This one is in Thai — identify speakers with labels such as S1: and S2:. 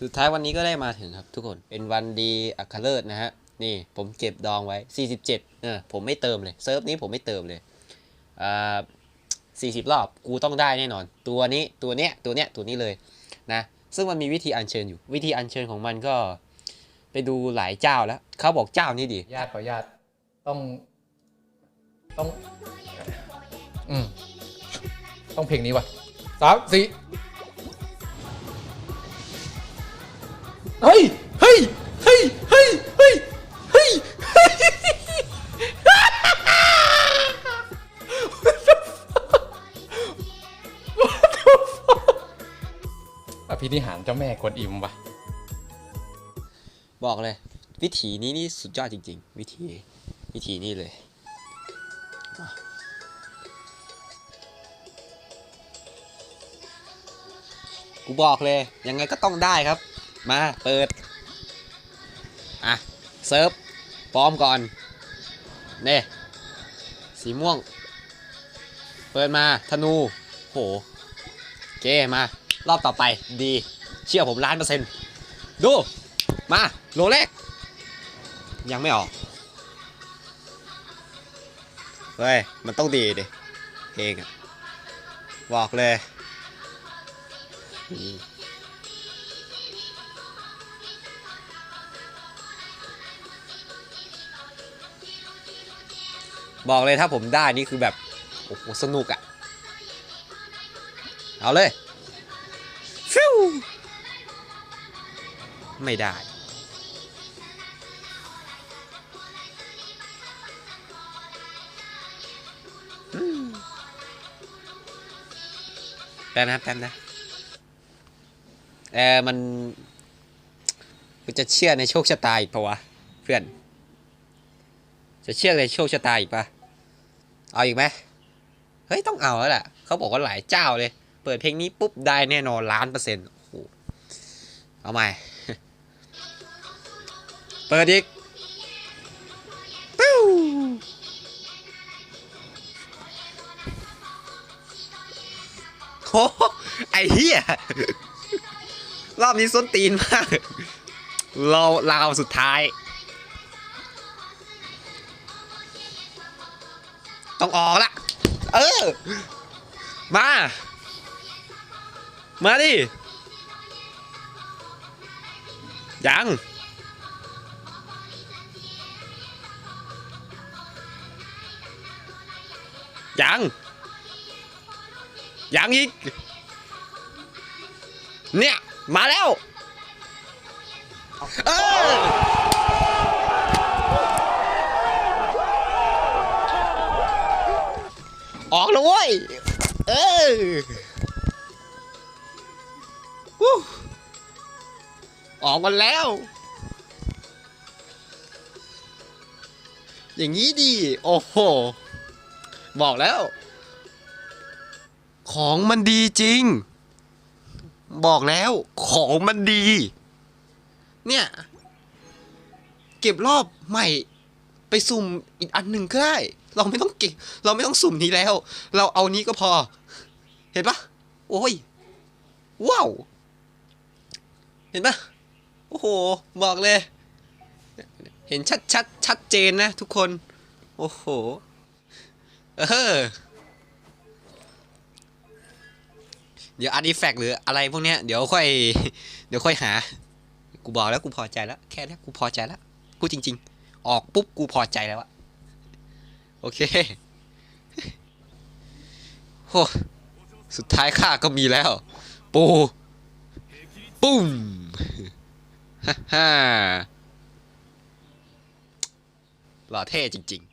S1: สุดท้ายวันนี้ก็ได้มาถึงครับทุกคน เป็นวันดีอัคเลิศนะฮะ นี่ผมเก็บดองไว้ 47เออผมไม่เติมเลย เซิร์ฟนี้ผมไม่เติมเลย อ่า40 รอบ กูต้องได้แน่นอน ตัวนี้ ตัวเนี้ย ตัวเนี้ย ตัวนี้เลยนะ ซึ่งมันมีวิธีอัญเชิญอยู่ วิธีอัญเชิญของมันก็ ไปดูหลายเจ้าแล้ว เขาบอกเจ้านี่ดี
S2: ญาติขอญาติต้อง ต้อง อืม ต้องเพลงนี้ว่ะสามสี่ อภินิหารเจ้าแม่กวนอิมวะ
S1: บอกเลย วิธีนี้นี่สุดยอดจริง ๆ วิธีวิธีนี้เลย กูบอกเลย ยังไงก็ต้องได้ครับ มาเปิด อะ เซิร์ฟพร้อมก่อน เน่สีม่วง เปิดมาธนู โห เกมา รอบต่อไปดี เชื่อผมล้านเปอร์เซ็นต์ดู มาโลแรก ยังไม่ออก เฮ้ย มันต้องดีดิเพลงอะบอกเลย บอกเลยถ้าผมได้นี่คือแบบ โอ้โห สนุกอะเอาเลย ไม่ได้อืมแป๊บนะแป๊บนะเออมันกูจะเชื่อในโชคชะตาอีกปะวะเพื่อน จะเชื่อในโชคชะตาอีกปะเอาอีกไหมเฮ้ย ต้องเอาแล้วแหละเขาบอกว่าหลายเจ้าเลย เปิดเพลงนี้ปุ๊บได้แน่นอนล้านเปอร์เซ็นต์โอ้โหเอาใหม่ เปิดอีกปิ้วโอ้ไอเฮียรอบนี้ส้นตีนมาก เราลาวสุดท้าย ต้องออกละ เออ มา มาดิ ยัง ยัง ยังอีก เนี่ย มาแล้ว เออออกแล้วเว้ย เออ ออกมาแล้ว อย่างนี้ดี โอ้โห บอกแล้ว ของมันดีจริง บอกแล้วของมันดี เนี่ย เก็บรอบใหม่ไปสุ่มอีกอันหนึ่งก็ได้ เราไม่ต้องเก็บ เราไม่ต้องสุ่มนี้แล้ว เราเอานี้ก็พอ เห็นปะโอ้ย ว้าว เห็นปะโอ้โห บอกเลย เห็นชัดชัดชัดเจนนะทุกคน โอ้โห เออ เดี๋ยวอาร์ติแฟกหรืออะไรพวกเนี้ย เดี๋ยวค่อย เดี๋ยวค่อยหา กูบอกแล้วกูพอใจแล้ว แค่นี้กูพอใจแล้วกูดจริง ๆ ออกปุ๊บกูพอใจแล้วอะโอเคโหสุดท้ายข้าก็มีแล้ว ปูปุ้ม ฮ่าฮ่าหล่อเท่จริง ๆ